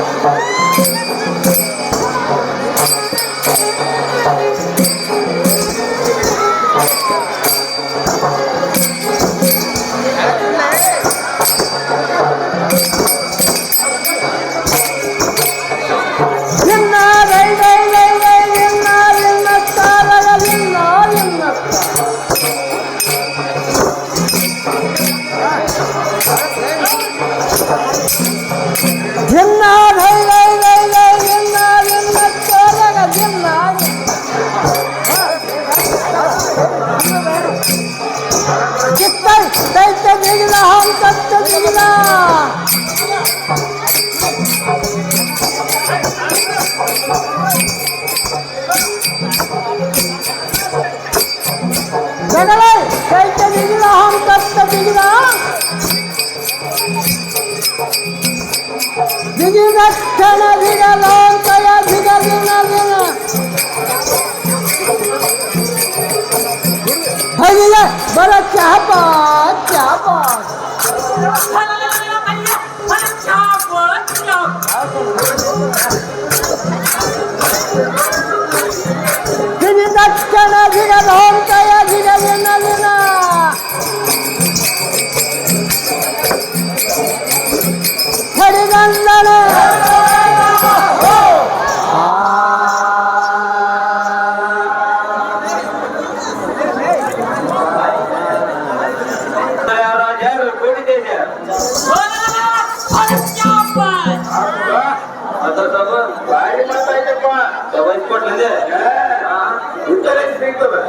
Thank जितर दैत्य निगला हम सत्य निगला जगले दैत्य निगला हम सत्य निगला निगला क्षण निगला বড় চাপা চাপা। ದವಾಯಿ ಕೊಡ್ಲಿದೆ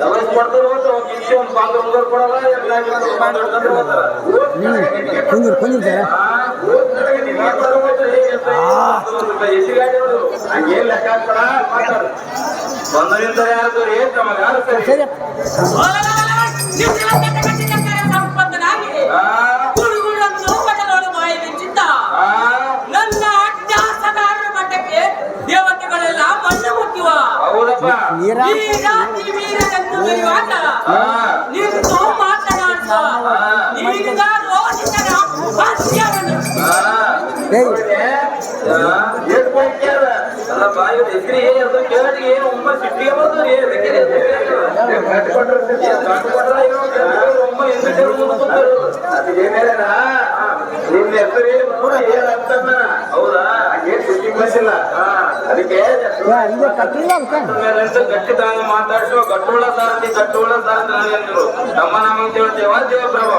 ದವಾಯಿ ಕೊಡ್ತಾರೆ ಒಂದು ಮುಂಗರ್ ಕೊಡಲ್ಲ ಕುಂದಿರ್ ಕುಂದಿರ್ ಸರ ಹಂಗೇನ್ ಲೆಕ್ಕ ಹಾಕ್ಬೇಡ ಮಾತಾಡು ಬಂದರಿಂದ ಯಾರ್ದು ಏನ್ ನಮಗೆ ಯಾರು ಸರಿ ಕೇಳಿದ್ರೆ ಒಮ್ಮ ಹಿಂದಕ್ಕೆ ಮುಂದೆ ಕೂತರು. ಅದು ಏನೇನ ನಿನ್ನ ಹೆಸರು ಏನು ಏನ್ ಅಂತನ್ನ ಹೌದಾ? ಏನ್ ಸಿಟ್ಟಿಗೆ ಹಾ ಅದಕ್ಕೆ ಗಟ್ಟಿ ತಾಂಗ ಮಾತಾಡ್ಸೋ? ಗಟ್ಟೋಳ ಸಾರಥಿ ಗಟ್ಟೋಳ ಸಾರಥಿ ಅಂದ್ರು ನಮ್ಮ ನಮ್ಮ ದೇವ ಹೇಳ್ತೇವ ದೇವಪ್ರಭು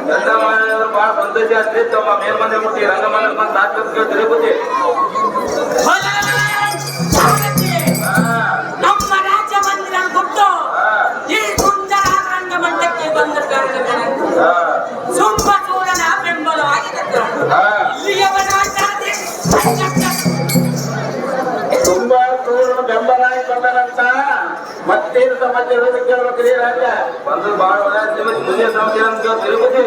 ಚಂಡಮಾರಾಟಗಳು ಬಹಳ ಸಂತೋಷ ಆಗ್ತದೆ ತಮ್ಮ ಮೇಲ್ಮನೆ ಮುಟ್ಟಿ ರಂಗಮನೆ ಬಂದು ಹಾಕಿ ತಿರುಪತಿ ತುಂಬಾ ಸೂರ್ಯನ ಬೆಂಬಲ ಬಂದನಂತ ಮತ್ತೇನು ಸಮಾಚಾರ ಇರೋದು ಕೇಳ್ಬೇಕ್ರಿ ರಾಜ? ಬಂದು ಬಹಳ ಮುಂದೆ ಸಮಾಜ ತಿರುಪತಿ